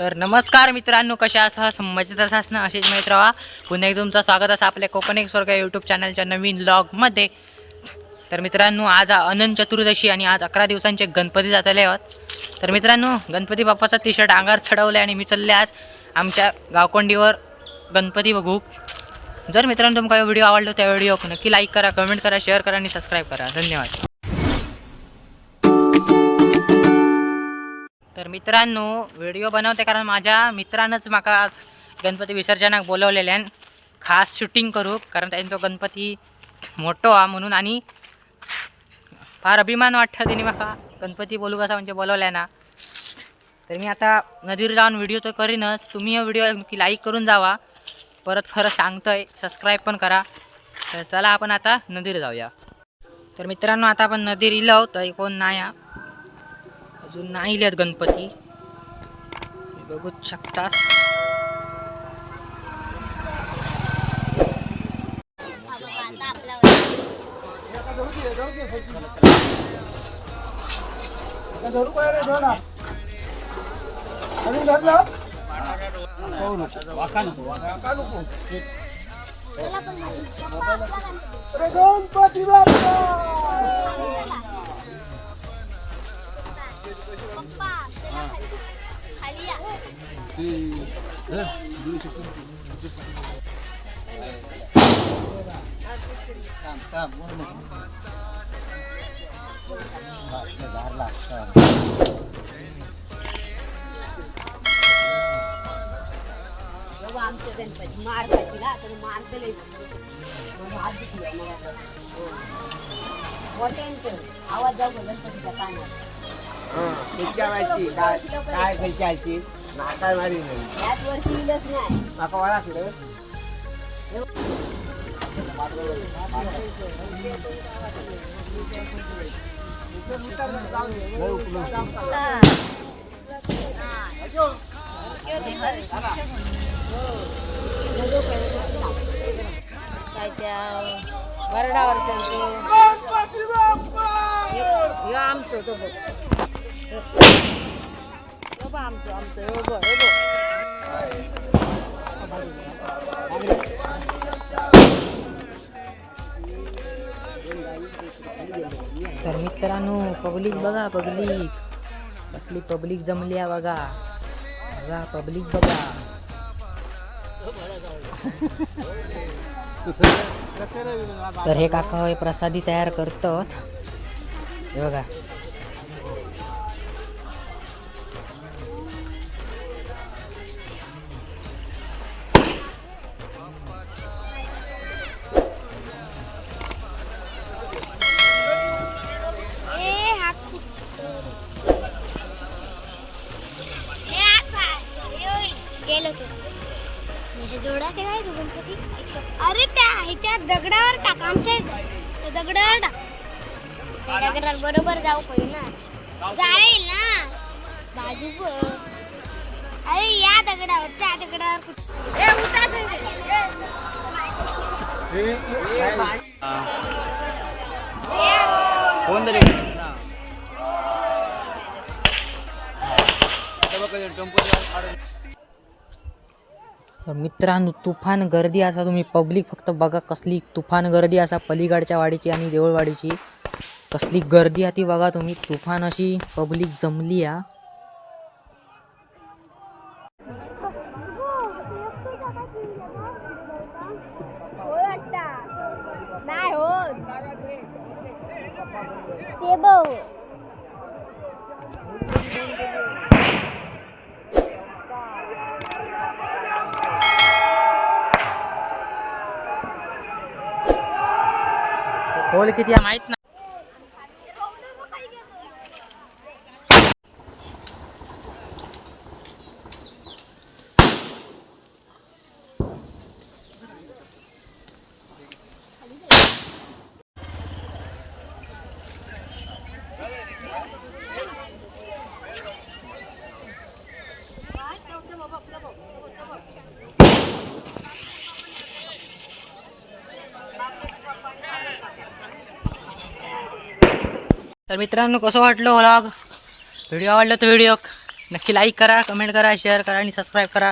तर नमस्कार मित्रांनो कशा असा मजेत असाच ना? असेच मित्र पुन्हा एक तुमचं स्वागत असं आपल्या कोकण एक स्वर्ग यूट्यूब चॅनलच्या नवीन लॉगमध्ये तर मित्रांनो आज अनंत चतुर्दशी आणि आज अकरा दिवसांचे गणपती जातले आहोत. तर मित्रांनो गणपती बाप्पाचा टी शर्ट अंगार चढवले आणि मी चालले आज आमच्या गावकोंडीवर गणपती बघू. जर मित्रांनो तुमका व्हिडिओ आवडलो त्या व्हिडिओ नक्की लाईक करा कमेंट करा शेअर करा आणि सबस्क्राईब करा. धन्यवाद. तर मित्रांनो व्हिडिओ बनवते कारण माझ्या मित्रानंच माका गणपती विसर्जनाक बोलवलेल्यान खास शूटिंग करू कारण त्यांचं गणपती मोठो हा म्हणून आणि फार अभिमान वाटतं त्यांनी माका गणपती बोलू कसा म्हणजे बोलवल्या ना. तर मी आता नदीवर जाऊन व्हिडिओ तर करीनच. तुम्ही हा व्हिडिओ लाईक करून जावा. परत परत सांगतोय सबस्क्राईब पण करा. तर चला आपण आता नदीवर जाऊया. तर मित्रांनो आता आपण नदीर इलो तर कोण नाही अजून नाही इलेत गणपती. बघूच शकता आमचं गणपती मार तिला तर मारतले आवाज जाऊ गणपतीच्या कानात काय काय विचारायची नाकार मारी नाही. याच वर्षी इलच नाही. माका ओळखलं काय त्या बरडावर ह्यो आमचं तो बघ. ह्यो आमचं आमचं ह्यो बघ बघ तर मित्रांनो पब्लिक बघा पब्लिक कसली पब्लिक जमली आहे बघा. बघा पब्लिक बघा. तर हे काका हे प्रसादी तयार करतात. हे बघा. जोडा ते काय तू गणपती अरे त्या ह्याच्या दगडावर टाक आमच्या इथं. त्या दगडावर टाक. त्या दगडावर बरोबर जाऊ पाहिजे ना. जाईल ना. बाजू. अरे या दगडावर त्या दगडावर कुठं? कोण तरी? तर मित्रांनो तुफान गर्दी असा तुम्ही पब्लिक फक्त बघा कसली तुफान गर्दी असा पलीकडच्या वाडीची आणि देऊळवाडीची कसली गर्दी आहे ती बघा तुम्ही तुफान अशी पब्लिक जमली आ नाही हो किती माहीत ना तर मित्रांनो कसं वाटलं व्लॉग व्हिडिओ आवडला तर व्हिडिओ नक्की लाईक करा कमेंट करा शेअर करा आणि सबस्क्राईब करा.